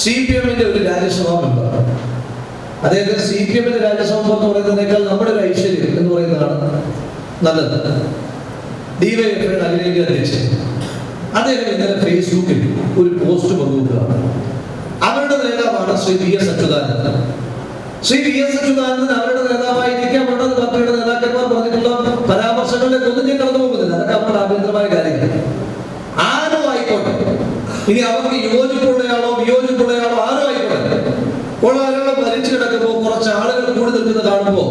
C P എമ്മിന്റെ ഒരു Rajya Sabha member അദ്ദേഹത്തിന് സി പി എമ്മിന്റെ രാജ്യസഭ എന്ന് പറയുന്നതിനേക്കാൾ നമ്മുടെ ഒരു ഐശ്വര്യം എന്ന് പറയുന്നതാണ് നല്ലത്. ഡിവൈഎഫ്ഐയുടെ അഖിലേന്ത്യാ അധ്യക്ഷൻ അദ്ദേഹം ഇന്നലെ ഫേസ്ബുക്കിൽ ഒരു പോസ്റ്റ് പങ്കുവെക്കുകയാണ്. അവരുടെ നേതാവാണ് Shri V S Achuthanandan. Shri V S Achuthanandan അവരുടെ നേതാവായിരിക്കാം അവരുടെ പാർട്ടിയുടെ നേതാക്കന്മാർ പറഞ്ഞിട്ടുള്ള പരാമർശങ്ങളിലേക്ക് ഒന്നും ഞാൻ കടന്നു പോകുന്നില്ല അതൊക്കെ അവരുടെ ആഭ്യന്തരമായ കാര്യങ്ങൾ. ആരും ആയിക്കോട്ടെ. ഇനി അവർക്ക് യോജിപ്പുള്ളയാളോ വിയോജിപ്പുള്ളയാളോ ആരും ആയിക്കോട്ടെ ഉള്ള മരിച്ചു കിടക്കുമ്പോൾ കുറച്ച് ആളുകൾ കൂടി നിൽക്കുന്നത് കാണുമ്പോൾ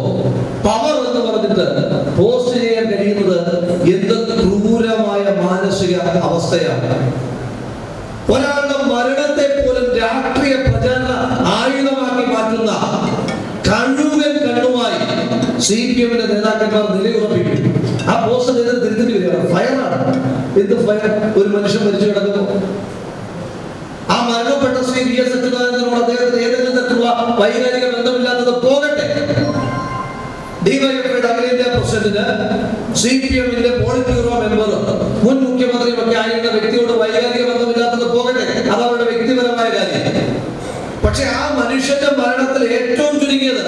പവർ എന്ന് പറഞ്ഞിട്ട് പോസ്റ്റ് ചെയ്യാൻ കഴിയുന്നത് എന്ത് ക്രൂരമായ മാനസിക അവസ്ഥയാണ്. ഒരാളുടെ മരണത്തെ പോലും രാഷ്ട്രീയ പ്രചാരണ ആയുധമാക്കി മാറ്റുന്ന കണ്ണുവൻ കണ്ണുമായി സി പി എമ്മിന്റെ നേതാക്കന്മാർ നിലയുറപ്പിക്കും. ആ പോസ്റ്റ് ചെയ്ത് തിരുത്തി വരികയാണ്. ഫയറാണ് എന്ത് ഫയർ ഒരു മനുഷ്യൻ മരിച്ചു കിടക്കുന്നു. ശ്രീ വി എസ് അച്യുതാനന്ദനോട് അദ്ദേഹത്തിന് ഏതെങ്കിലും തരത്തിലുള്ള വൈകാരിക ബന്ധമില്ലാത്തത് പോകട്ടെ. ഡിവൈഎഫ്ഐയുടെ അഖിലേന്ത്യാ പ്രസിഡന്റിന് സി പി എമ്മിന്റെ പോളിറ്റ് ബ്യൂറോ മെമ്പർ മുൻ മുഖ്യമന്ത്രിയും ഒക്കെ ആയിരുന്ന വ്യക്തിയോട് വൈകാരിക ബന്ധമില്ലാത്തത് പോകട്ടെ. അത് അവരുടെ വ്യക്തിപരമായ കാര്യം. പക്ഷെ ആ മനുഷ്യന്റെ മരണത്തിൽ ഏറ്റവും ചുരുങ്ങിയത്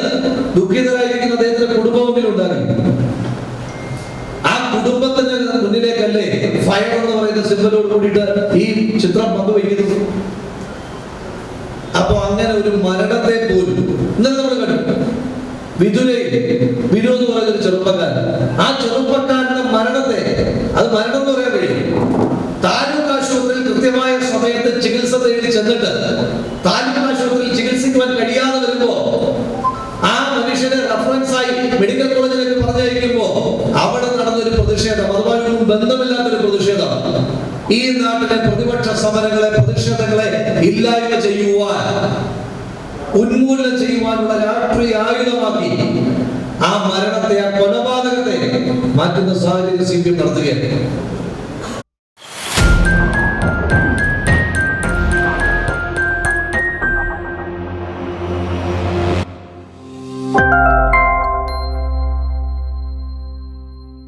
ദുഃഖിതരായിരിക്കുന്ന അദ്ദേഹത്തിന്റെ കുടുംബമെങ്കിലും ഉണ്ടാകും ആ കുടുംബത്തിന് മുന്നിലേക്കല്ലേ ഫയർ എന്ന് പറയുന്ന സിമ്പലോട് കൂടിയിട്ട് ഈ ചിത്രം പങ്കുവയ്ക്കുന്നു ഒരു മരണത്തെ പോലും ഇന്നലെ നമ്മൾ കണ്ടു. വിതുരയിൽ വിനു എന്ന് പറയുന്ന ഒരു ചെറുപ്പക്കാരൻ. ആ ചെറുപ്പക്കാരന്റെ മരണത്തെ അത് മരണം എന്ന് പറയാൻ കഴിയും. താലൂക്ക് ആശുപത്രിയിൽ കൃത്യമായ സമയത്ത് ചികിത്സ തേടി ചെന്നിട്ട് താലൂക്ക് ആശുപത്രിയിൽ ചികിത്സിക്കുവാൻ കഴിയാതെ വരുമ്പോ ആ മനുഷ്യനെ റഫറൻസ് ആയി മെഡിക്കൽ കോളേജിലേക്ക് പറഞ്ഞയക്കുമ്പോ അവിടെ നടന്നൊരു പ്രതിഷേധം. അതുമായിട്ടൊന്നും ബന്ധമില്ലാത്തൊരു പ്രതിഷേധം. ഈ നാട്ടിലെ പ്രതിപക്ഷ സമരങ്ങളെ പ്രതിഷേധങ്ങളെ ഇല്ലായ്മ ചെയ്യുവാൻ ഉന്മൂലനം ചെയ്യുവാനുള്ള രാഷ്ട്രീയ ആയുധമാക്കി. ആ മരണത്തെ ആ കൊലപാതകത്തെ മാറ്റുന്ന സാഹചര്യം സി പി നടത്തുകയാണ്.